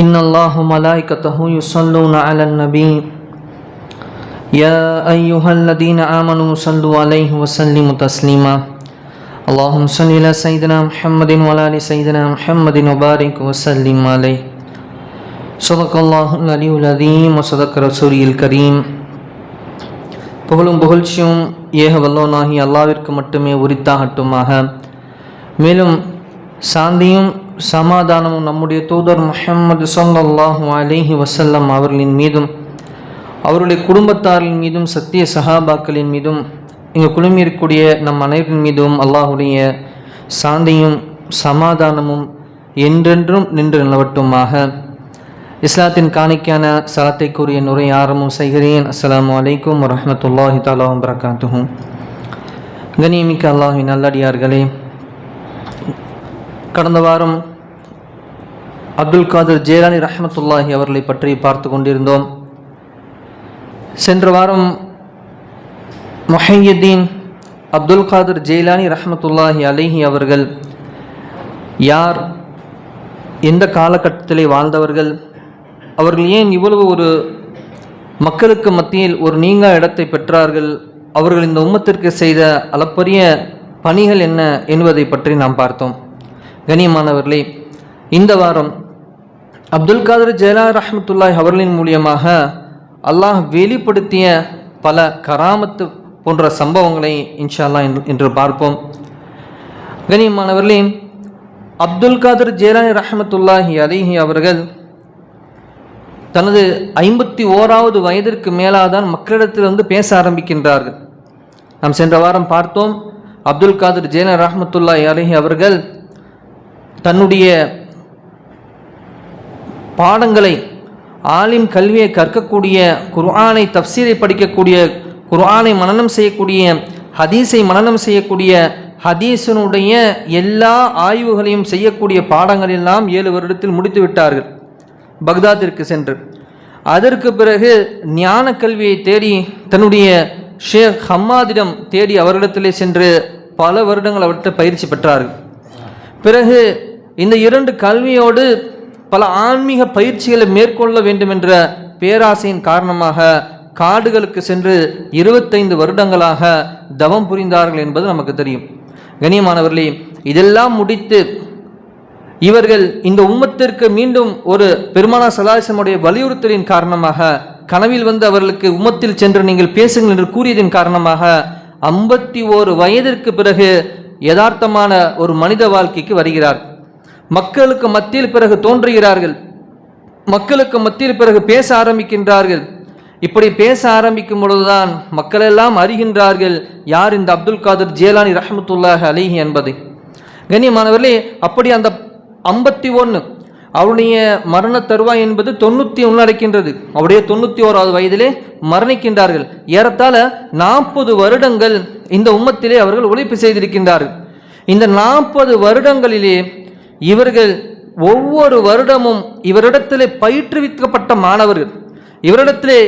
إن الله وملائكته يصلون على النبي يا أيها الذين آمنوا صلوا عليه وسلموا تسليما اللهم صل على سيدنا محمد وعلى آل سيدنا محمد وبارك وسلم عليه صدق الله العلي العظيم وصدق رسوله الكريم புகழும் புகழ்ச்சியும் ஏக வல்லோனாகி அல்லாவிற்கு மட்டுமே உரித்தாகட்டுமாக மேலும் சாந்தியும் சமாதானமும் நம்முடைய தூதர் முஹம்மது ஸல்லல்லாஹு அலைஹி வசல்லம் அவர்களின் மீதும் அவருடைய குடும்பத்தாரின் மீதும் சத்திய சஹாபாக்களின் மீதும் இங்கே குழுமியிருக்கக்கூடிய நம் அனைவரின் மீதும் அல்லாஹுடைய சாந்தியும் சமாதானமும் என்றென்றும் நின்று நிலவட்டுமாக. இஸ்லாத்தின் காணிக்கான சலத்தை கூறிய நுரை ஆரம்பம் செய்கிறேன். அஸ்ஸலாமு அலைக்கும் வரமத்துல்லாஹி தாலாம் வபரகாத்துஹு. கனியமிக்க அல்லாஹின் நல்லடியார்களே கடந்த வாரம் அப்துல் காதர் ஜேலானி ரஹமத்துல்லாஹி அவர்களை பற்றி பார்த்து கொண்டிருந்தோம். சென்ற வாரம் மொஹையத்தீன் அப்துல் காதர் ஜெயிலானி ரஹமத்துல்லாஹி அலிஹி அவர்கள் யார் எந்த காலகட்டத்திலே வாழ்ந்தவர்கள் அவர்கள் ஏன் இவ்வளவு ஒரு மக்களுக்கு மத்தியில் ஒரு நீங்கா இடத்தை பெற்றார்கள் அவர்கள் இந்த உம்மத்திற்கு செய்த அளப்பரிய பணிகள் என்ன என்பதை பற்றி நாம் பார்த்தோம். கண்ணியமானவர்களே இந்த வாரம் அப்துல் காதர் ஜெயலா ரஹமத்துல்லாய் அவர்களின் மூலியமாக அல்லாஹ் வெளிப்படுத்திய பல கராமத்து போன்ற சம்பவங்களை இன்ஷா அல்லாஹ் இன்று- பார்ப்போம். கனியமானவர்களே அப்துல் காதர் ஜெயலானி ரஹமத்துல்லாஹி அலிஹி அவர்கள் தனது ஐம்பத்தி ஓராவது வயதிற்கு மேலாதான் மக்களிடத்தில் வந்து பேச ஆரம்பிக்கின்றார்கள். நாம் சென்ற வாரம் பார்த்தோம் அப்துல் காதர் ஜெயலன் ரஹமத்துல்லாஹி அலிஹி அவர்கள் தன்னுடைய பாடங்களை ஆலிம் கல்வியை கற்கக்கூடிய குர்ஆனை தப்சீரை படிக்கக்கூடிய குர்ஆனை மனநம் செய்யக்கூடிய ஹதீஸை மனநம் செய்யக்கூடிய ஹதீஸனுடைய எல்லா ஆய்வுகளையும் செய்யக்கூடிய பாடங்கள் எல்லாம் ஏழு வருடத்தில் முடித்து விட்டார்கள். பக்தாத்திற்கு சென்று. அதற்கு பிறகு ஞான கல்வியை தேடி தன்னுடைய ஷேக் ஹம்மாதிடம் தேடி அவரிடத்திலே சென்று பல வருடங்கள் அவர்கிட்ட பயிற்சி பெற்றார்கள். பிறகு இந்த இரண்டு கல்வியோடு பல ஆன்மீக பயிற்சிகளை மேற்கொள்ள வேண்டும் என்ற பேராசையின் காரணமாக காடுகளுக்கு சென்று இருபத்தைந்து வருடங்களாக தவம் புரிந்தார்கள் என்பது நமக்கு தெரியும். கணியமானவர்களே இதெல்லாம் முடித்து இவர்கள் இந்த உம்மத்திற்கு மீண்டும் ஒரு பெருமானா சலாசமுடைய வலியுறுத்தலின் காரணமாக கனவில் வந்து அவர்களுக்கு உம்மத்தில் சென்று நீங்கள் பேசுங்கள் என்று கூறியதன் காரணமாக ஐம்பத்தி ஓரு வயதிற்கு பிறகு யதார்த்தமான ஒரு மனித வாழ்க்கைக்கு வருகிறார். மக்களுக்கு மத்தியில் பிறகு தோன்றுகிறார்கள். மக்களுக்கு மத்தியில் பிறகு பேச ஆரம்பிக்கின்றார்கள். இப்படி பேச ஆரம்பிக்கும் பொழுதுதான் மக்களெல்லாம் அறிகின்றார்கள் யார் இந்த அப்துல் காதர் ஜேலானி ரஹமத்துல்லாஹ் அலிஹி என்பதை. கண்ணியமானவர்களே அப்படி அந்த ஐம்பத்தி ஒன்று அவருடைய மரண தருவாய் என்பது தொண்ணூற்றி ஒன்று அடைக்கின்றது. அவருடைய தொண்ணூற்றி ஓராவது வயதிலே மரணிக்கின்றார்கள். ஏறத்தாழ நாற்பது வருடங்கள் இந்த உம்மத்திலே அவர்கள் உழைப்பு செய்திருக்கின்றார்கள். இந்த நாற்பது வருடங்களிலே இவர்கள் ஒவ்வொரு வருடமும் இவரிடத்திலே பயிற்றுவிக்கப்பட்ட மாணவர்கள். இவரிடத்திலே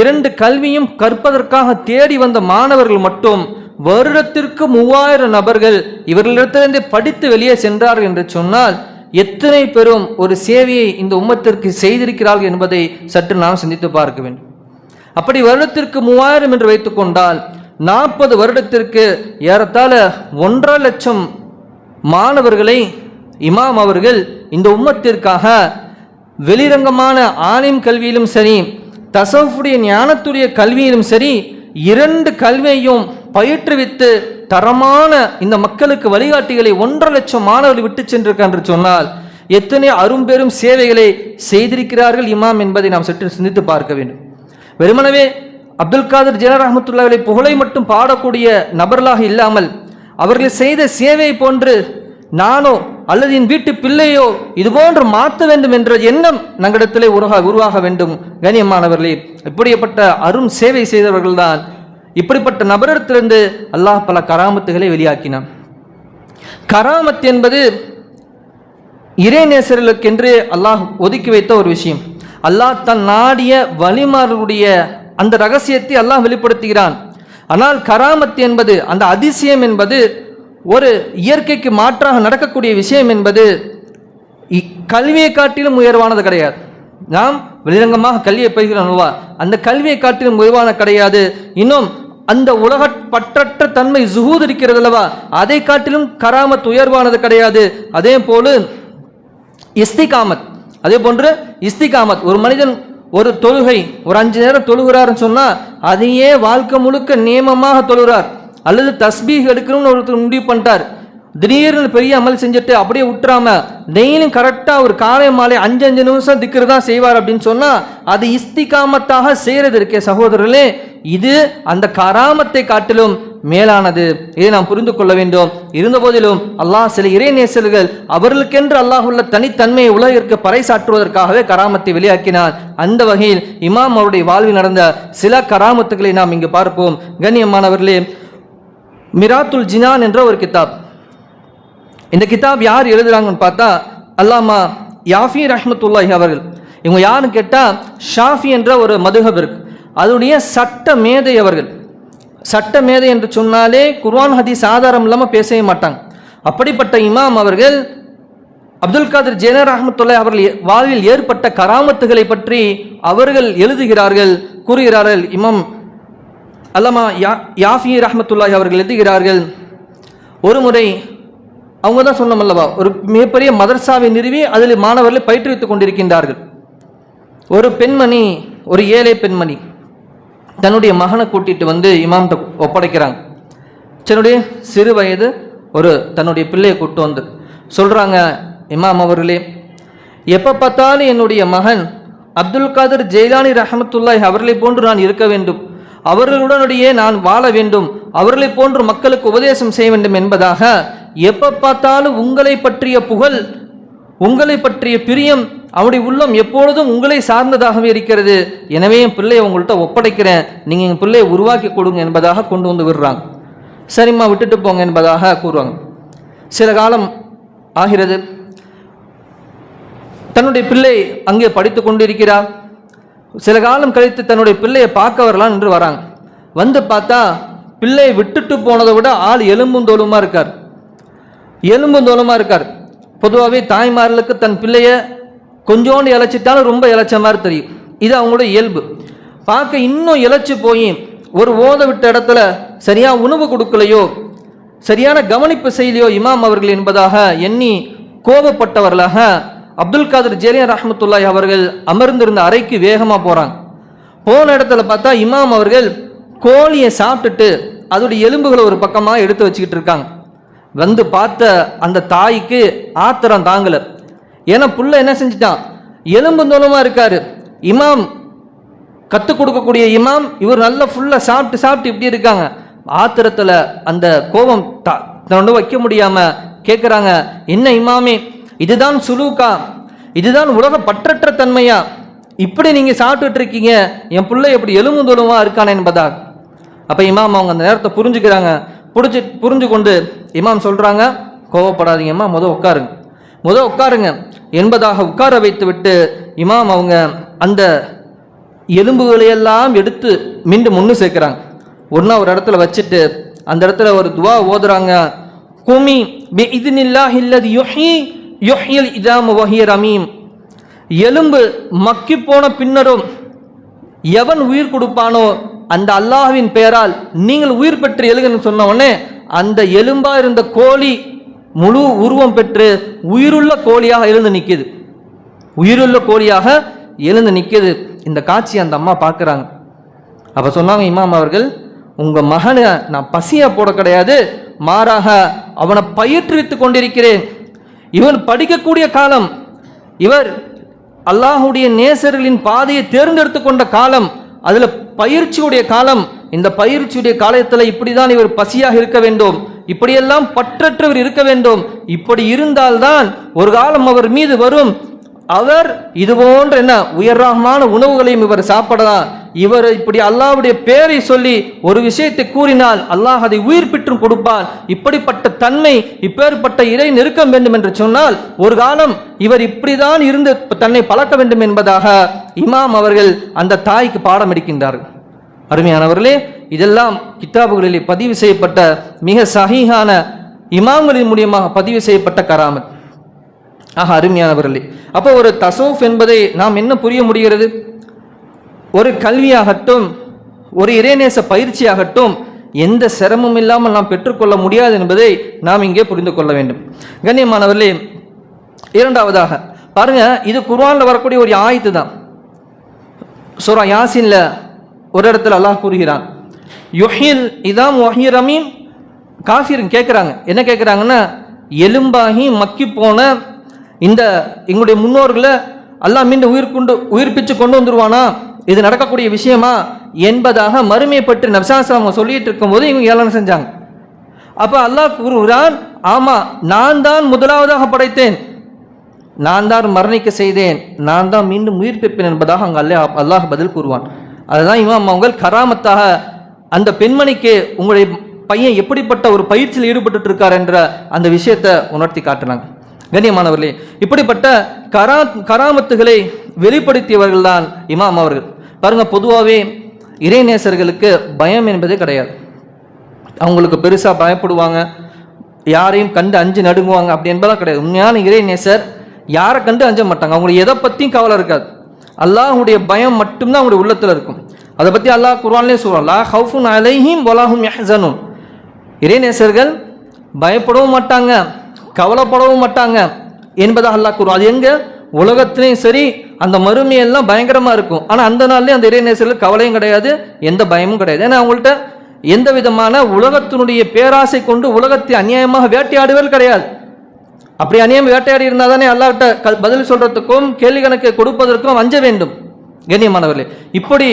இரண்டு கல்வியும் கற்பதற்காக தேடி வந்த மாணவர்கள் மட்டும் வருடத்திற்கு மூவாயிரம் நபர்கள் இவர்களிடத்திலிருந்து படித்து வெளியே சென்றார்கள் என்று சொன்னால் எத்தனை பெரும் ஒரு சேவையை இந்த உம்மத்திற்கு செய்திருக்கிறார்கள் என்பதை சற்று நாம் சிந்தித்து பார்க்க வேண்டும். அப்படி வருடத்திற்கு மூவாயிரம் என்று வைத்துக்கொண்டால் நாற்பது வருடத்திற்கு ஏறத்தாழ ஒன்றரை லட்சம் மாணவர்களை இமாம் அவர்கள் இந்த உம்மத்திற்காக வெளிரங்கமான ஆலிம் கல்வியிலும் சரி தசவுடைய ஞானத்துடைய கல்வியிலும் சரி இரண்டு கல்வியையும் பயிற்றுவித்து தரமான இந்த மக்களுக்கு வழிகாட்டிகளை ஒன்றரை லட்சம் மாணவர்கள் விட்டு சென்றிருக்க என்று சொன்னால் எத்தனை அரும்பெரும் சேவைகளை செய்திருக்கிறார்கள் இமாம் என்பதை நாம் சற்று சிந்தித்து பார்க்க வேண்டும். வெறுமனவே அப்துல் காதர் ஜெனர் ரஹமத்துல்லாவிலை புகழை மட்டும் பாடக்கூடிய நபர்களாக இல்லாமல் அவர்கள் செய்த சேவை போன்று நானோ அல்லது என் வீட்டு பிள்ளையோ இதுபோன்று மாற்ற வேண்டும் என்ற எண்ணம் நங்களிடத்திலே உருவாக உருவாக வேண்டும். கணியமானவர்களே இப்படிப்பட்ட அரும் சேவை செய்தவர்கள்தான் இப்படிப்பட்ட நபரிடத்திலிருந்து அல்லாஹ் பல கராமத்துகளை வெளியாக்கினான். கராமத் என்பது இறைநேசர்களுக்கென்று அல்லாஹ் ஒதுக்கி வைத்த ஒரு விஷயம். அல்லாஹ் தன் நாடிய வழிமாறுடைய அந்த ரகசியத்தை அல்லாஹ் வெளிப்படுத்துகிறான். ஆனால் கராமத் என்பது அந்த அதிசயம் என்பது ஒரு இயற்கைக்கு மாற்றாக நடக்கக்கூடிய விஷயம் என்பது இ- கல்வியை காட்டிலும் உயர்வானது கிடையாது. நாம் வெளிரங்கமாக கல்வியை பெறுகிறோம் அல்லவா? அந்த கல்வியை காட்டிலும் உயர்வான கிடையாது. இன்னும் அந்த உலக பற்றற்ற தன்மை ஜுகூது இருக்கிறது அல்லவா? அதை காட்டிலும் கராமத் உயர்வானது கிடையாது. அதே போல இஸ்திகாமத். அதே போன்று இஸ்திகாமத். ஒரு மனிதன் ஒரு தொழுகை ஒரு அஞ்சு நேரம் தொழுகிறாருன்னு சொன்னால் அதையே வாழ்க்கை முழுக்க நியமமாக தொழுகிறார். அல்லது தஸ்பீஹ் எடுக்கணும்னு ஒருத்தர் முடிவு பண்ணிட்டார். திடீர்னு பெரிய அமல் செஞ்சுட்டு அப்படியே விட்டுறாம டெய்லியும் கரெக்டாக ஒரு காலை மாலை அஞ்சு அஞ்சு நிமிஷம் திக்ரு தான் செய்வார் அப்படின்னு சொன்னால் அது இஸ்திகாமத்தாக செய்கிறது இருக்கே சகோதரர்களே. இது அந்த கராமத்தை காட்டிலும் மேலானது. இதை நாம் புரிந்து கொள்ள வேண்டும். இருந்தபோதிலும் அல்லாஹ் சில இறைநேசர்கள் அவர்களுக்கென்று அல்லாஹ் உள்ள தனித்தன்மையை உலகிற்கு பறைசாற்றுவதற்காகவே கராமத்தை வெளியாக்கினார். அந்த வகையில் இமாம் அவருடைய வாழ்வில் நடந்த சில கராமத்துகளை நாம் இங்கு பார்ப்போம். கண்ணியமானவர்களே மிராத்துல் ஜினான் என்ற ஒரு கிதாப். இந்த கிதாப் யார் எழுதுகிறாங்கன்னு பார்த்தா அல்லாமா யாஃபி ரஹ்மத்துல்லாஹி அவர்கள். இவங்க யாருன்னு கேட்டால் ஷாஃபி என்ற ஒரு மதுஹப் இருக்கு. அதனுடைய சட்ட மேதை அவர்கள். சட்ட மேதை என்று சொன்னாலே குர்வான் ஹதீஸ் ஆதாரம் இல்லாமல் பேசவே மாட்டாங்க. அப்படிப்பட்ட இமாம் அவர்கள் அப்துல் காதர் ஜெனர் ரஹமத்துல்லாஹி அவர்கள் வாழ்வில் ஏற்பட்ட கராமத்துகளை பற்றி அவர்கள் எழுதுகிறார்கள் கூறுகிறார்கள். இமாம் அல்லாமா யா யாஃபி ரஹமத்துல்லாஹி அவர்கள் எழுதுகிறார்கள் ஒரு முறை அவங்க தான் சொன்னோம் அல்லவா ஒரு மிகப்பெரிய மதர்சாவை நிறுவி அதில் மாணவர்களை பயிற்றுவித்துக் கொண்டிருக்கின்றார்கள். ஒரு பெண்மணி ஒரு ஏழை பெண்மணி தன்னுடைய மகனை கூட்டிட்டு வந்து இமாம்கிட்ட ஒப்படைக்கிறாங்க. தன்னுடைய சிறு வயது ஒரு தன்னுடைய பிள்ளையை கூட்டு வந்து சொல்கிறாங்க இமாம் அவர்களே எப்போ பார்த்தாலும் என்னுடைய மகன் அப்துல் காதர் ஜெயிலானி ரஹமத்துல்லாஹி அவர்களை போன்று நான் இருக்க வேண்டும். அவர்களுடனேயே நான் வாழ வேண்டும். அவர்களை போன்று மக்களுக்கு உபதேசம் செய்ய வேண்டும் என்பதாக எப்போ பார்த்தாலும் உங்களை பற்றிய புகழ் உங்களை பற்றிய பிரியம் அவருடைய உள்ளம் எப்பொழுதும் உங்களை சார்ந்ததாகவே இருக்கிறது. எனவே என் பிள்ளையை உங்கள்கிட்ட ஒப்படைக்கிறேன். நீங்கள் என் பிள்ளையை உருவாக்கி கொடுங்க என்பதாக கொண்டு வந்து விடுறாங்க. சரிம்மா விட்டுட்டு போங்க என்பதாக கூறுவாங்க. சில காலம் ஆகிறது. தன்னுடைய பிள்ளை அங்கே படித்து கொண்டிருக்கிறார். சில காலம் கழித்து தன்னுடைய பிள்ளையை பார்க்க வரலாம் என்று வராங்க. வந்து பார்த்தா பிள்ளையை விட்டுட்டு போனதை விட ஆள் எலும்பும் தோலுமாக இருக்கார். எலும்பும் தோலுமாக இருக்கார். பொதுவாகவே தாய்மார்களுக்கு தன் பிள்ளையை கொஞ்சோண்டு இழைச்சிட்டாலும் ரொம்ப இழைச்ச மாதிரி தெரியும். இது அவங்களோட இயல்பு. பார்க்க இன்னும் இழைச்சி போய் ஒரு ஓத விட்ட இடத்துல சரியாக உணவு கொடுக்கலையோ சரியான கவனிப்பு செய்யலையோ இமாம் அவர்கள் என்பதாக எண்ணி கோபப்பட்டவர்களாக அப்துல் காதர் ஜெலியன் ரஹமத்துல்லாய் அவர்கள் அமர்ந்திருந்த அறைக்கு வேகமாக போகிறாங்க போன இடத்துல பார்த்தா இமாம் அவர்கள் கோழியை சாப்பிட்டுட்டு அதோடைய எலும்புகளை ஒரு பக்கமாக எடுத்து வச்சுக்கிட்டு இருக்காங்க. வந்து பார்த்த அந்த தாய்க்கு ஆத்திரம் தாங்கலை. ஏன்னா புள்ள என்ன செஞ்சிட்டான்? எலும்பு தோலமாக இருக்கார். இமாம் கற்றுக் கொடுக்கக்கூடிய இமாம் இவர் நல்லா ஃபுல்லாக சாப்பிட்டு சாப்பிட்டு இப்படி இருக்காங்க. ஆத்திரத்தில் அந்த கோபம் த தன்னோட வைக்க முடியாமல் கேட்குறாங்க என்ன இமாமே இதுதான் சுலூக்கா இதுதான் உலக பற்றற்ற தன்மையா? இப்படி நீங்கள் சாப்பிட்டுட்டு இருக்கீங்க என் பிள்ளை எப்படி எலும்பு தோலுமா இருக்கானே என்பதா அப்போ இமாம் அவங்க அந்த நேரத்தை புரிஞ்சுக்கிறாங்க. புரிஞ்சு புரிஞ்சு கொண்டு இமாம் சொல்கிறாங்க கோவப்படாதீங்கம்மா முத உட்காருங்க. முதல் உட்காருங்க. என்பதாக உட்கார வைத்து விட்டு இமாம் அவங்க அந்த எலும்புகளையெல்லாம் எடுத்து மீண்டும் முன்னு சேர்க்குறாங்க. ஒன்றா ஒரு இடத்துல வச்சுட்டு அந்த இடத்துல ஒரு துவா ஓதுறாங்க. குமி பி இதுனில்லா இல்லது யுஹி யொஹியல் இதாம வஹிய ரமீம். எலும்பு மக்கி போன பின்னரும் எவன் உயிர் கொடுப்பானோ அந்த அல்லாஹ்வின் பெயரால் நீங்கள் உயிர் பெற்று எழுகன்னு சொன்ன உடனே அந்த எலும்பா இருந்த கோழி முழு உருவம் பெற்று உயிருள்ள கோழியாக எழுந்து நிற்கிது உயிருள்ள கோழியாக எழுந்து நிற்கிது இந்த காட்சி அந்த அம்மா பார்க்குறாங்க. அப்போ சொன்னாங்க இமாம் அவர்கள் உங்கள் மகனை நான் பசியாக போட கிடையாது. மாறாக அவனை பயிற்றுவித்து கொண்டிருக்கிறேன். இவன் படிக்கக்கூடிய காலம் இவர் அல்லாஹுடைய நேசர்களின் பாதையை தேர்ந்தெடுத்து கொண்ட காலம் அதில் பயிற்சியுடைய காலம். இந்த பயிற்சியுடைய காலத்தில் இப்படி தான் இவர் பசியாக இருக்க வேண்டும். இப்படியெல்லாம் பற்றற்றவர் இருக்க வேண்டும். இப்படி இருந்தால்தான் ஒரு காலம் அவர் மீது வரும். அவர் இது போன்ற என்ன உயர்வாகமான உணவுகளையும் இவர் சாப்பிடலாம் இவர் இப்படி அல்லாஹ்வுடைய பேரை சொல்லி ஒரு விஷயத்தை கூறினால் அல்லாஹ் அதை உயிர் பெற்றும் கொடுப்பான் இப்படிப்பட்ட தன்மை இப்பேற்பட்ட இறை நெருக்கம் வேண்டும் என்று சொன்னால் ஒரு காலம் இவர் இப்படிதான் இருந்து தன்னை பழக்க வேண்டும் என்பதாக இமாம் அவர்கள் அந்த தாய்க்கு பாடம் எடுக்கின்றார்கள். அருமையானவர்களே இதெல்லாம் கித்தாபுகளிலே பதிவு செய்யப்பட்ட மிக சஹீஹான இமாம்களின் மூலியமாக பதிவு செய்யப்பட்ட கராமத். ஆக அருமையானவர்களே அப்போ ஒரு தசோஃப் என்பதை நாம் என்ன புரிய முடிகிறது? ஒரு கல்வியாகட்டும் ஒரு இறைநேச பயிற்சியாகட்டும் எந்த சிரமம் இல்லாமல் நாம் பெற்றுக்கொள்ள முடியாது என்பதை நாம் இங்கே புரிந்து கொள்ள வேண்டும். கண்ணியமானவர்களே இரண்டாவதாக பாருங்க இது குர்வானில் வரக்கூடிய ஒரு ஆயத்து தான். சூரா யாசின்ல ஒரு இடத்துல அல்லாஹ் கூறுகிறான் யுஹில் இதாம் வஹி ரமீம். காஃபிரும் கேட்குறாங்க. என்ன கேட்குறாங்கன்னா எலும்பாகி மக்கி போன இந்த எங்களுடைய முன்னோர்களை அல்லாஹ் மீண்டும் உயிர் கொண்டு உயிர்ப்பிச்சு கொண்டு வந்துருவானா? இது நடக்கக்கூடிய விஷயமா? என்பதாக மறுமையை பற்றி நப்சாஸ்லாம் சொல்லிட்டு இருக்கும்போது இவங்க ஏளனம் செஞ்சாங்க. அப்போ அல்லாஹ் கூறுகிறான் ஆமாம் நான் தான் முதலாவதாக படைத்தேன். நான் தான் மரணிக்க செய்தேன். நான் தான் மீண்டும் உயிர்ப்பிப்பேன் என்பதாக அங்கே அல்லாஹ் அல்லாஹ் பதில் கூறுவான். அதுதான் இமாம் அவங்க கராமத்தாக அந்த பெண்மணிக்கு உங்களுடைய பையன் எப்படிப்பட்ட ஒரு பயிற்சியில் ஈடுபட்டு இருக்கார் என்ற அந்த விஷயத்தை உணர்த்தி காட்டினாங்க. கண்ணியமானவர்களே இப்படிப்பட்ட கரா கராமத்துகளை வெளிப்படுத்தியவர்கள் தான் இமாம் அவர்கள். பாருங்க பொதுவாகவே இறைநேசர்களுக்கு பயம் என்பதே கிடையாது. அவங்களுக்கு பெருசாக பயப்படுவாங்க. யாரையும் கண்டு அஞ்சு நடுங்குவாங்க அப்படி என்பதெல்லாம் கிடையாது. உண்மையான இறைநேசர் யாரை கண்டு அஞ்ச மாட்டாங்க. அவங்களுக்கு எதை பற்றியும் கவலை இருக்காது. அல்லாஹுடைய பயம் மட்டும்தான் அவங்களுடைய உள்ளத்தில் இருக்கும். அதை பற்றி அல்லாஹ் குர்வான்லேயே சொல்கிறான் லா ஹவுஃபுன் அலைஹிம் வலாஹும் யஹ்சனுன். இறைநேசர்கள் பயப்படவும் மாட்டாங்க. கவலைப்படவும் மாட்டாங்க என்பதாக அல்லாஹ் கூறும் அது எங்கே? உலகத்திலையும் சரி அந்த மறுமையெல்லாம் பயங்கரமாக இருக்கும். ஆனால் அந்த நாள்லேயும் அந்த இறைநேசர்கள் கவலையும் கிடையாது எந்த பயமும் கிடையாது. ஏன்னா அவங்கள்ட்ட எந்த விதமான உலகத்தினுடைய பேராசை கொண்டு உலகத்தை அநியாயமாக வேட்டையாடுவது கிடையாது. அப்படி அநியாயம் வேட்டையாடி இருந்தால் தானே அல்லாவிட்ட க பதில் சொல்கிறதுக்கும் கேள்வி கணக்கு கொடுப்பதற்கும் அஞ்ச வேண்டும். கண்ணியமானவர்களே இப்படி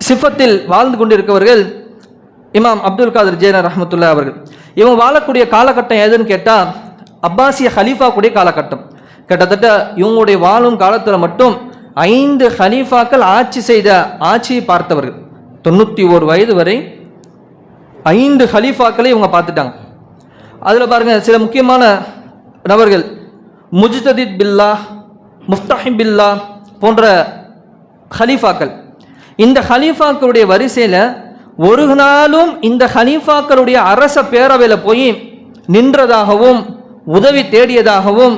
சிஃபத்தில் வாழ்ந்து கொண்டிருக்கவர்கள் இமாம் அப்துல் காதர் ஜேனர் ரஹமத்துல்லா அவர்கள். இவங்க வாழக்கூடிய காலகட்டம் எதுன்னு கேட்டால் அப்பாசிய ஹலீஃபா கூடிய காலகட்டம். கிட்டத்தட்ட இவங்களுடைய வாழும் காலத்தில் மட்டும் ஐந்து ஹலீஃபாக்கள் ஆட்சி செய்த ஆட்சியை பார்த்தவர்கள். தொண்ணூற்றி ஓரு வயது வரை ஐந்து ஹலீஃபாக்களை இவங்க பார்த்துட்டாங்க. அதில் பாருங்கள் சில முக்கியமான நபர்கள் முஜ்ததித் பில்லா முஃப்தாஹிம் பில்லா போன்ற ஹலீஃபாக்கள். இந்த ஹலீஃபாக்களுடைய வரிசையில் ஒரு நாளும் இந்த ஹனீஃபாக்களுடைய அரச பேரவையில் போய் நின்றதாகவும் உதவி தேடியதாகவும்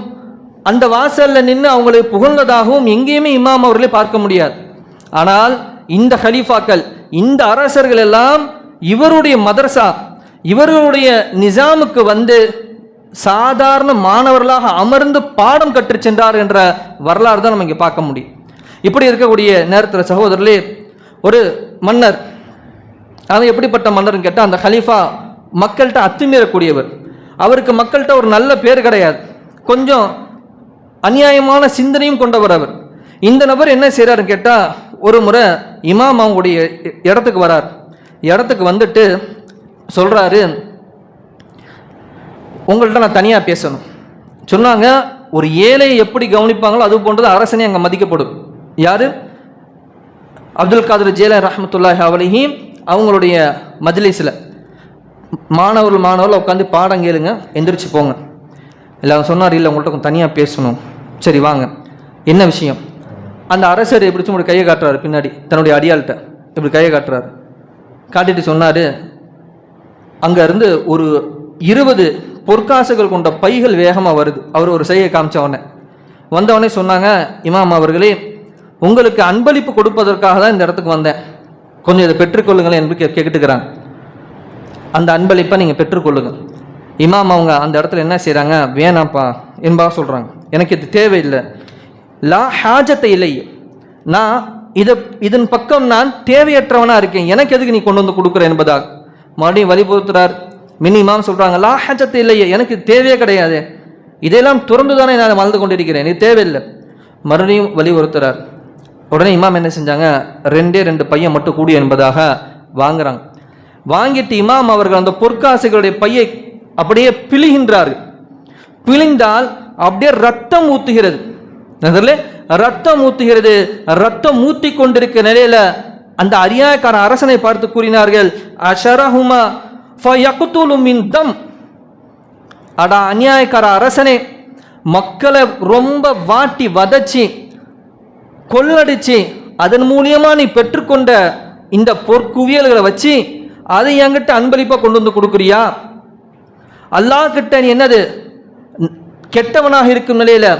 அந்த வாசலில் நின்று அவங்களை புகழ்ந்ததாகவும் எங்கேயுமே இமாம் அவர்களை பார்க்க முடியாது. ஆனால் இந்த ஹலீஃபாக்கள் இந்த அரசர்கள் எல்லாம் இவருடைய மதரசா இவர்களுடைய நிசாமுக்கு வந்து சாதாரண மாணவர்களாக அமர்ந்து பாடம் கற்று சென்றார் என்ற வரலாறு தான் நம்ம இங்கே பார்க்க முடியும். இப்படி இருக்கக்கூடிய நேரத்தில் சகோதரர்களே ஒரு மன்னர் அது எப்படிப்பட்ட மன்னர்னு கேட்டால் அந்த ஹலீஃபா மக்கள்கிட்ட அத்துமீறக்கூடியவர். அவருக்கு மக்கள்கிட்ட ஒரு நல்ல பேர் கிடையாது. கொஞ்சம் அநியாயமான சிந்தனையும் கொண்டவர் அவர். இந்த நபர் என்ன செய்கிறாருன்னு கேட்டால் ஒரு முறை இமாம் அவங்களுடைய இடத்துக்கு வரார். இடத்துக்கு வந்துட்டு சொல்கிறாரு உங்கள்கிட்ட நான் தனியாக பேசணும். சொன்னாங்க ஒரு ஏழையை எப்படி கவனிப்பாங்களோ அது போன்றது அரசனே அங்கே மதிக்கப்படும். யார்? அப்துல் காதர் ஜேல ரஹமத்துல்லாஹி அவலையும் அவங்களுடைய மஜ்லிஸில் மாணவர்கள் மாணவர்கள் உட்காந்து பாடம் கேளுங்க எந்திரிச்சு போங்க. இல்லை அவர் சொன்னார் இல்லை உங்கள்கிட்ட தனியாக பேசணும். சரி வாங்க. என்ன விஷயம்? அந்த அரசர் எப்படி ஒரு கையை காட்டுறாரு பின்னாடி தன்னுடைய அடியாள்கிட்ட. இப்படி கையை காட்டுறாரு. காட்டிட்டு சொன்னார் அங்கேருந்து ஒரு இருபது பொற்காசுகள் கொண்ட பைகள் வேகமாக வருது. அவர் ஒரு செய்யை காமிச்ச உடனே. வந்தவொடனே சொன்னாங்க இமாம் அவர்களே உங்களுக்கு அன்பளிப்பு கொடுப்பதற்காக தான் இந்த இடத்துக்கு வந்தேன். கொஞ்சம் இதை பெற்றுக்கொள்ளுங்களேன் என்று கே கேட்டுக்கிறாங்க அந்த அன்பளிப்பை நீங்கள் பெற்றுக்கொள்ளுங்கள் இமாம் அவங்க அந்த இடத்துல என்ன செய்கிறாங்க வேணாம்ப்பா என்பா சொல்கிறாங்க எனக்கு இது தேவையில்லை. லா ஹாஜத்தை இல்லை. நான் இதை இதன் பக்கம் நான் தேவையற்றவனாக இருக்கேன். எனக்கு எதுக்கு நீ கொண்டு வந்து கொடுக்குற என்பதாக மறுபடியும் வலிபுறுத்துறார் மினி இமாம் சொல்கிறாங்க லா ஹாஜத்தை இல்லையே எனக்கு தேவையே கிடையாது. இதையெல்லாம் துறந்து தானே நான் வாழ்ந்து கொண்டிருக்கிறேன். இது தேவையில்லை. மறுபடியும் வலியுறுத்துறார். உடனே இமாம் என்ன செஞ்சாங்க? ரெண்டே ரெண்டு பையன் மட்டும் கூடி என்பதாக வாங்குறாங்க. வாங்கிட்டு இமாம் அவர்கள் அந்த பொற்காசுகளுடைய பையை அப்படியே பிழிகின்றார்கள். பிழிந்தால் அப்படியே ரத்தம் ஊத்துகிறது. ரத்தம் ஊத்துகிறது. ரத்தம் ஊத்தி கொண்டிருக்க நிலையில அந்த அரியாயக்கார அரசனை பார்த்து கூறினார்கள் அஷரஹுமா தம். அடா அநியாயக்கார அரசனே மக்களை ரொம்ப வாட்டி வதச்சி கொள்ளடிச்சு அதன் மூலியமாக நீ பெற்றுக்கொண்ட இந்த பொற்குவியல்களை வச்சு அதை என்கிட்ட அன்பளிப்பாக கொண்டு வந்து கொடுக்குறியா? அல்லாஹ் கிட்ட நீ என்னது? கெட்டவனாக இருக்கும் நிலையில்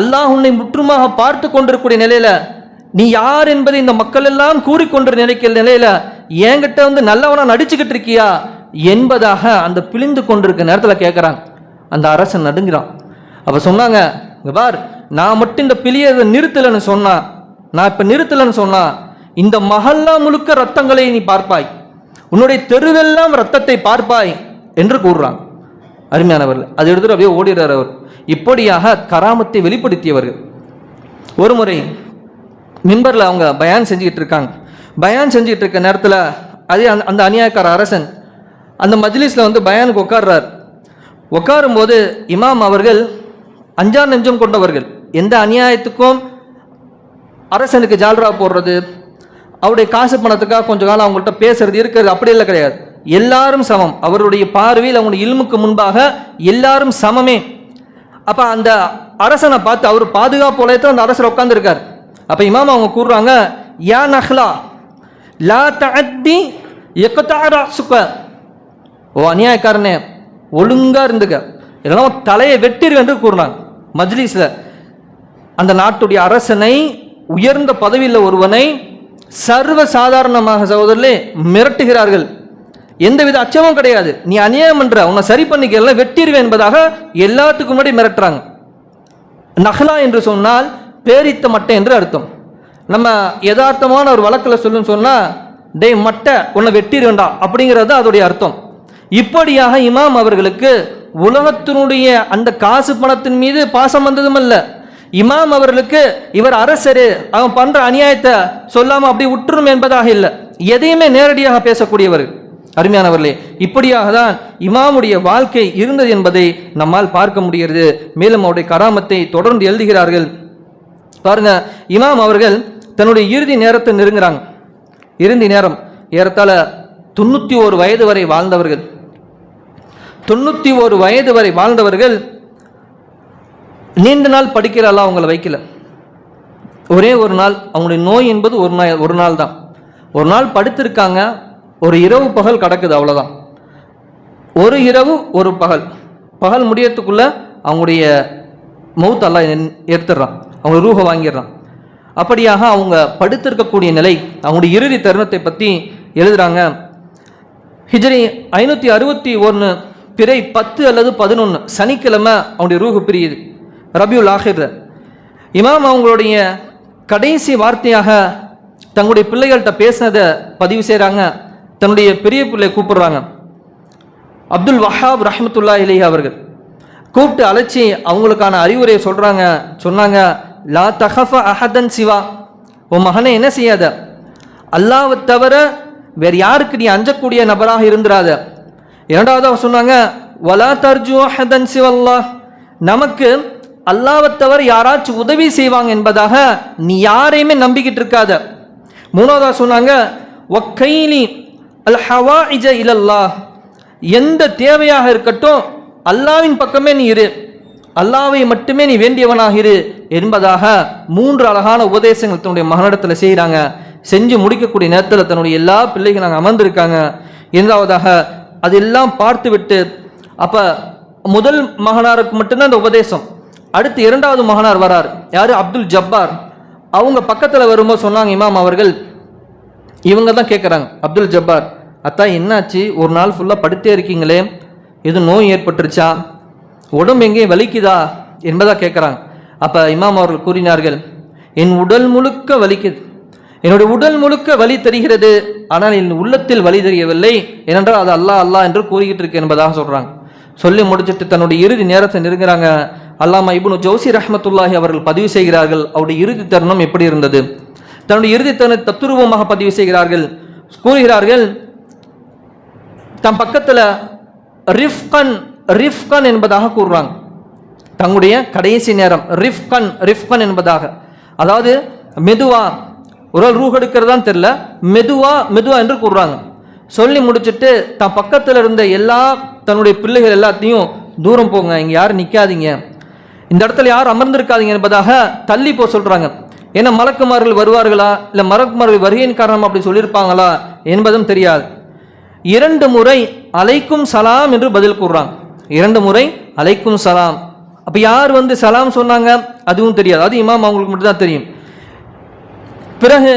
அல்லாஹ் உன்னை முற்றுமாக பார்த்து கொண்டிருக்கூடிய நிலையில நீ யார் என்பதை இந்த மக்கள் எல்லாம் கூறிக்கொண்டு நினைக்கிற நிலையில் என்கிட்ட வந்து நல்லவனாக நடிச்சுக்கிட்டு இருக்கியா? என்பதாக அந்த பிழிந்து கொண்டிருக்க நேரத்தில் கேட்குறாங்க அந்த அரசன் நடுங்கிறான். அப்போ சொன்னாங்க இங்க பார் நான் மட்டும் இந்த பிழியதை நிறுத்தலைன்னு சொன்னான் நான் இப்போ நிறுத்தலைன்னு சொன்னான் இந்த மஹல்லா முழுக்க ரத்தங்களை நீ பார்ப்பாய். உன்னுடைய தெருவெல்லாம் ரத்தத்தை பார்ப்பாய் என்று கூறுறான். அருமையானவர்கள் அதை எடுத்துட்டு அப்படியே ஓடிடுறார் அவர். இப்படியாக கராமத்தை வெளிப்படுத்தியவர்கள். ஒரு முறை மிம்பரில் அவங்க பயான் செஞ்சுக்கிட்டு இருக்காங்க. பயான் செஞ்சுக்கிட்டு இருக்க நேரத்தில் அதே அந்த அந்த அநியாயக்கார அரசன் அந்த மஜ்லிஸில் வந்து பயானுக்கு உட்கார்றார். உட்காரும்போது இமாம் அவர்கள் அஞ்சார் நெஞ்சம் கொண்டவர்கள். எந்த அநியாயத்துக்கும் அரசனுக்கு ஜால்ரா போடுறது அவருடைய காசு பணத்துக்காக கொஞ்ச காலம் அவங்கள்ட்ட பேசுறது இருக்கிறது அப்படி இல்லை கிடையாது. எல்லாரும் சமம். அவருடைய பார்வையில் அவங்களுடைய இல்முக்கு முன்பாக எல்லாரும் சமமே. அப்போ அந்த அரசனை பார்த்து அவர் பாதுகாப்பு உலகத்தில் அந்த அரசர் உட்காந்துருக்கார் அப்போ இமாம் அவங்க கூறுறாங்க யா நஹ்லா லா தஅத்தி எக்கத்தாரா சுக்க ஓ அநியாயக்காரனே ஒழுங்காக இருந்துக்க. இதெல்லாம் தலையை வெட்டிரு என்று கூறினாங்க. மஜ்லீஸில் அந்த நாட்டுடைய அரசனை உயர்ந்த பதவியில் ஒருவனை சர்வ சாதாரணமாக சகோதரர்களே மிரட்டுகிறார்கள். எந்தவித அச்சமும் கிடையாது. நீ அநியாயம் பண்ற உன்னை சரி பண்ணிக்கல வெட்டிடுவேன் என்பதாக எல்லாத்துக்கும் முன்னாடி மிரட்டுறாங்க. நகலா என்று சொன்னால் பேரித்த மட்டை என்று அர்த்தம். நம்ம யதார்த்தமான ஒரு வழக்கில் சொல்லுன்னு சொன்னால் டேய் மட்டை உன்னை வெட்டிடுவேண்டா அப்படிங்கிறது அதோடைய அர்த்தம். இப்படியாக இமாம் அவர்களுக்கு உலகத்தினுடைய அந்த காசு பணத்தின் மீது பாசம் வந்ததும் இல்லை இமாம் அவர்களுக்கு இவர் அரசரு அவன் பண்ற அநியாயத்தை சொல்லாம அப்படி விட்டுரும் என்பதாக இல்லை. எதையுமே நேரடியாக பேசக்கூடியவர். அருமையானவர்களே இப்படியாக தான் இமாமுடைய வாழ்க்கை இருந்தது என்பதை நம்மால் பார்க்க முடிகிறது. மேலும் அவருடைய கராமத்தை தொடர்ந்து எழுதுகிறார்கள். பாருங்க இமாம் அவர்கள் தன்னுடைய இறுதி நேரத்தை நெருங்குறாங்க. இறுதி நேரம் ஏறத்தாழ தொண்ணூற்றி ஒரு வயது வரை வாழ்ந்தவர்கள். தொண்ணூற்றி ஒரு வயது வரை வாழ்ந்தவர்கள் நீண்ட நாள் படிக்கிறாளா அவங்கள வைக்கல. ஒரே ஒரு நாள் அவங்களுடைய நோய் என்பது ஒரு நாள் ஒரு நாள் தான். ஒரு நாள் படுத்திருக்காங்க ஒரு இரவு பகல் கிடக்குது அவ்வளோதான் ஒரு இரவு ஒரு பகல். பகல் முடியறதுக்குள்ள அவங்களுடைய மௌத்தெல்லாம் என்- எடுத்துடுறான். அவங்க ரூஹ வாங்கிடுறான். அப்படியாக அவங்க படுத்திருக்கக்கூடிய நிலை அவங்களுடைய இறுதி தருணத்தை பற்றி எழுதுகிறாங்க ஹிஜ்ரி ஐநூற்றி அறுபத்தி ஒன்று பிறை பத்து அல்லது பதினொன்று சனிக்கிழமை அவனுடைய ரூஹு பிரியுது. ரபியுல் ஆஹிர் இமாம் அவங்களுடைய கடைசி வார்த்தையாக தங்களுடைய பிள்ளைகள்கிட்ட பேசினதை பதிவு செய்கிறாங்க தன்னுடைய பெரிய பிள்ளை கூப்பிடுறாங்க. அப்துல் வஹாப் ரஹமத்துல்லா இலி அவர்கள் கூப்பிட்டு அழைச்சி அவங்களுக்கான அறிவுரையை சொல்கிறாங்க சொன்னாங்க லா தஹஃப அஹதன் சிவா. உன் மகனை என்ன செய்யாத? அல்லாவை தவிர வேறு யாருக்கு நீ அஞ்சக்கூடிய நபராக இருந்துராத? இரண்டாவது அவர் சொன்னாங்க வலா தர்ஜு அஹதன் சிவல்லா. நமக்கு அல்லாவத்தவர் யாராச்சும் உதவி செய்வாங்க என்பதாக நீ யாரையுமே நம்பிக்கிட்டு இருக்காத. மூணாவதாக சொன்னாங்க ஒக்கைலி அல் ஹவா இஜ இலல்லா எந்த தேவையாக இருக்கட்டும் அல்லாவின் பக்கமே நீ இரு. அல்லாவை மட்டுமே நீ வேண்டியவனாக இரு என்பதாக மூன்று அழகான உபதேசங்கள் தன்னுடைய மகனிடத்தில் செய்கிறாங்க செஞ்சு முடிக்கக்கூடிய நேரத்தில் தன்னுடைய எல்லா பிள்ளைகளும் நாங்கள் அமர்ந்திருக்காங்க. இரண்டாவதாக அதெல்லாம் பார்த்துவிட்டு அப்போ முதல் மகனாருக்கு மட்டும்தான் அந்த உபதேசம். அடுத்து இரண்டாவது மகனார் வரார். யார்? அப்துல் ஜப்பார். அவங்க பக்கத்தில் வரும்போது சொன்னாங்க இமாம் அவர்கள் இவங்க தான் கேட்குறாங்க அப்துல் ஜப்பார். அத்தா என்னாச்சு? ஒரு நாள் ஃபுல்லாக படுத்தே இருக்கீங்களே? எதுவும் நோய் ஏற்பட்டுருச்சா? உடம்பு எங்கேயும் வலிக்குதா? என்பதாக கேட்குறாங்க அப்போ இமாம் அவர்கள் கூறினார்கள் என் உடல் முழுக்க வலிக்குது. என்னுடைய உடல் முழுக்க வலி தெரிகிறது ஆனால் என் உள்ளத்தில் வலி தெரியவில்லை. ஏனென்றால் அது அல்லா அல்லா என்று கூறிக்கிட்டு இருக்கு என்பதாக சொல்கிறாங்க சொல்லி முடிச்சிட்டு தன்னுடைய இறுதி நேரத்தை நெருங்குறாங்க. அல்லாமா இபுனு ஜோசி ரஹமத்துல்லாஹி அவர்கள் பதிவு செய்கிறார்கள். அவருடைய இறுதி தருணம் எப்படி இருந்தது? தன்னுடைய இறுதி தருணம் தத்துருவமாக பதிவு செய்கிறார்கள். கூறுகிறார்கள் தம் பக்கத்தில் ரிஃப்கன் ரிஃப்கன் என்பதாக கூறுறாங்க. தங்களுடைய கடைசி நேரம் ரிஃப்கன் ரிஃப்கன் என்பதாக. அதாவது மெதுவா. ஒரு ஆள் ரூஹ் தெரில மெதுவா மெதுவா என்று கூறுறாங்க. சொல்லி முடிச்சுட்டு தன் பக்கத்தில் இருந்த எல்லா தன்னுடைய பிள்ளைகள் எல்லாத்தையும் தூரம் போங்க இங்கே யாரும் நிற்காதீங்க இந்த இடத்துல யாரும் அமர்ந்திருக்காதீங்க என்பதாக தள்ளி போக சொல்கிறாங்க ஏன்னா மலக்குமார்கள் வருவார்களா? இல்லை மலக்குமார்கள் வருகையின் காரணம் அப்படி சொல்லியிருப்பாங்களா என்பதும் தெரியாது. இரண்டு முறை அலைக்கும் சலாம் என்று பதில் கூறுறாங்க. இரண்டு முறை அலைக்கும் சலாம். அப்போ யார் வந்து சலாம் சொன்னாங்க? அதுவும் தெரியாது. அது இமாம் அவங்களுக்கு மட்டும்தான் தெரியும். பிறகு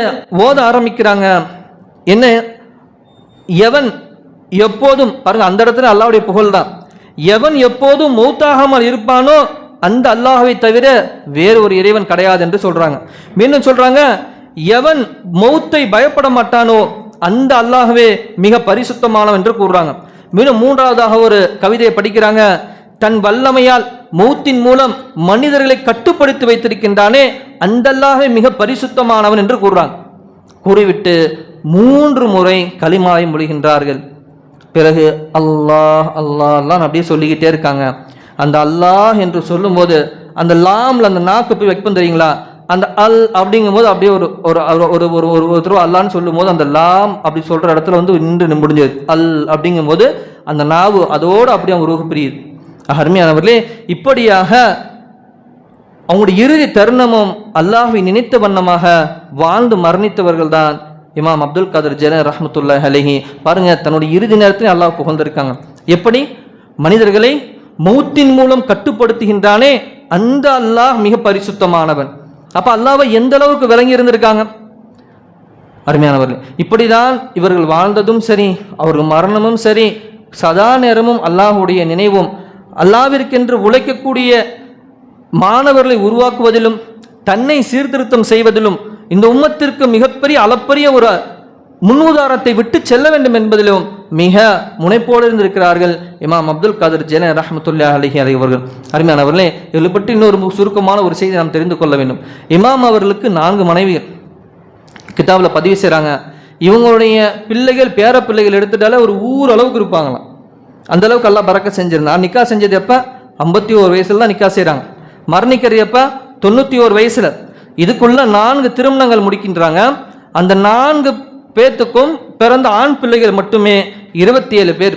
ஓத ஆரம்பிக்கிறாங்க. என்ன? எவன் எப்போதும் பாருங்க அந்த இடத்துல அல்லாவுடைய புகழ் தான் எவன் எப்போதும் மௌத்தாகாமல் இருப்பானோ அந்த அல்லாஹாவை தவிர வேறு ஒரு இறைவன் கிடையாது என்று சொல்றாங்க. மீண்டும் சொல்றாங்க எவன் மௌத்தை பயப்பட மாட்டானோ அந்த அல்லாஹவே மிக பரிசுத்தமானவன் என்று கூறுறாங்க. மீண்டும் மூன்றாவதாக ஒரு கவிதையை படிக்கிறாங்க தன் வல்லமையால் மௌத்தின் மூலம் மனிதர்களை கட்டுப்படுத்தி வைத்திருக்கின்றானே அந்த மிக பரிசுத்தமானவன் என்று கூறுறாங்க. கூறிவிட்டு மூன்று முறை களிமாவை மொழிகின்றார்கள். பிறகு அல்லாஹ் அல்லாஹ் அல்லாஹ் அப்படியே சொல்லிக்கிட்டே இருக்காங்க. அந்த அல்லாஹ் என்று சொல்லும்போது அந்த லாமில் அந்த நாக்கு போய் வைப்போம் தெரியுங்களா? அந்த அல் அப்படிங்கும்போது அப்படியே ஒரு ஒரு ஒரு ஒரு ஒரு ஒருத்தரும் அல்லான்னு சொல்லும்போது அந்த லாம் அப்படி சொல்கிற இடத்துல வந்து நின்று முடிஞ்சது அல் அப்படிங்கும்போது அந்த நாவு அதோடு அப்படியே அவங்க ரூஹு பிரியுது. அருமையானவர்களே இப்படியாக அவங்களுடைய இறுதி தருணமும் அல்லாஹை நினைத்த வண்ணமாக வாழ்ந்து மரணித்தவர்கள் தான் இமாம் அப்துல் காதர் ஜென ரஹமத்துல்லா அலைஹி. பாருங்கள் தன்னுடைய இறுதி நேரத்தில் அல்லாஹ் புகழ்ந்திருக்காங்க. எப்படி? மனிதர்களை மௌத்தின் மூலம் கட்டுப்படுத்துகின்றானே அந்த அல்லாஹ் மிக பரிசுத்தமானவன். அப்போ அல்லாவை எந்த அளவுக்கு விளங்கி இருந்திருக்காங்க? அருமையானவர்கள் இப்படிதான் இவர்கள் வாழ்ந்ததும் சரி அவர்கள் மரணமும் சரி சதா நேரமும் அல்லாஹ்வுடைய நினைவும் அல்லாவிற்கென்று உழைக்கக்கூடிய மாணவர்களை உருவாக்குவதிலும் தன்னை சீர்திருத்தம் செய்வதிலும் இந்த உம்மத்திற்கு மிகப்பெரிய அளப்பரிய ஒரு முன்னுதாரணத்தை விட்டு செல்ல வேண்டும் என்பதிலும் மிக முனைப்போடு இருந்திருக்கிறார்கள் இமாம் அப்துல் காதர் ஜென ரஹமத்துல்லா அலிஹி அலி அவர்கள். அருமையானவர்களே இதில் பற்றி இன்னொரு சுருக்கமான ஒரு செய்தி நாம் தெரிந்து கொள்ள வேண்டும். இமாம் அவர்களுக்கு நான்கு மனைவிகள் கிதாபில் பதிவு செய்கிறாங்க இவங்களுடைய பிள்ளைகள் பேர பிள்ளைகள் எடுத்துட்டாலே ஒரு ஊர் அளவுக்கு இருப்பாங்களாம். அந்த அளவுக்கு எல்லாம் பறக்க செஞ்சிருந்தா நிக்கா செஞ்சது எப்போ? ஐம்பத்தி ஓரு வயசுல தான் நிக்கா செய்கிறாங்க மரணிக்கிறது எப்போ? தொண்ணூற்றி ஓரு வயசில். இதுக்குள்ள நான்கு திருமணங்கள் முடிக்கின்றாங்க. அந்த நான்கு பேத்துக்கும் பிறந்த ஆண் பிள்ளைகள் மட்டுமே இருபத்தி ஏழு பேர்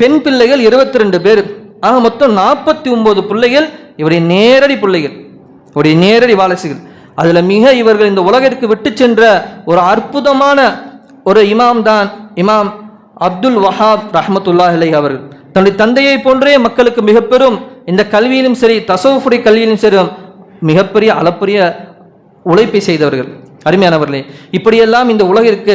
பெண் பிள்ளைகள் இருபத்தி ரெண்டு பேர். ஆக மொத்தம் நாற்பத்தி ஒன்பது பிள்ளைகள் இவருடைய நேரடி பிள்ளைகள் இவருடைய நேரடி வாரிசுகள். அதில் மிக இவர்கள் இந்த உலகிற்கு விட்டு சென்ற ஒரு அற்புதமான ஒரு இமாம் தான் இமாம் அப்துல் வஹாப் ரஹமத்துல்லா இலை அவர்கள். தன்னுடைய தந்தையை போன்றே மக்களுக்கு மிக பெரும் இந்த கல்வியிலும் சரி தசவுடைய கல்வியிலும் சரி மிகப்பெரிய அளப்பரிய உழைப்பை செய்தவர்கள். அருமையானவர்களே இப்படியெல்லாம் இந்த உலகிற்கு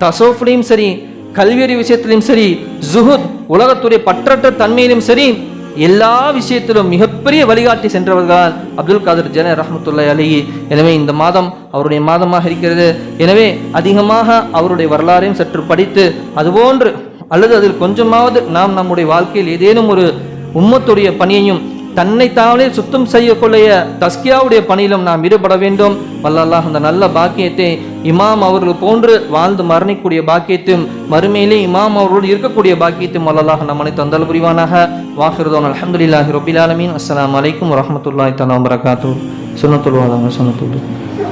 தசோஃப்லையும் சரி கல்வியறி விஷயத்திலும் சரி ஜுஹுத் உலகத்துடைய பற்றற்ற தன்மையிலும் சரி எல்லா விஷயத்திலும் மிகப்பெரிய வழிகாட்டி சென்றவர்கள் அப்துல் காதர் ஜன ரஹமத்துல்லா அலைஹி. எனவே இந்த மாதம் அவருடைய மாதமாக இருக்கிறது. எனவே அதிகமாக அவருடைய வரலாறையும் சற்று படித்து அதுபோன்று அல்லது அதில் கொஞ்சமாவது நாம் நம்முடைய வாழ்க்கையில் ஏதேனும் ஒரு உம்மத்துடைய பணியையும் தன்னைத்தானே சுத்தம் செய்யக்கூடிய தஸ்கியாவுடைய பணியிலும் நாம் ஈடுபட வேண்டும். வல்லல்லாஹ் அந்த நல்ல பாக்கியத்தை இமாம் அவர்கள் போன்று வாழ்ந்து மரணிக்கூடிய பாக்கியத்தையும் மறுமையிலே இமாம் அவர்களோடு இருக்கக்கூடிய பாக்கியத்தையும் வல்லல்லாஹ் நம்மனை தந்தல் புரிவானாக. வாஹிருதோன் அலமதுல்லாஹி ரபில் அஸ்லாம் வலைக்கம் அலைக்கும் வரஹ்மத்துல்லாஹி வரகாத்தூர் வபரகாத்துஹு. சுன்னத்துல் வாலா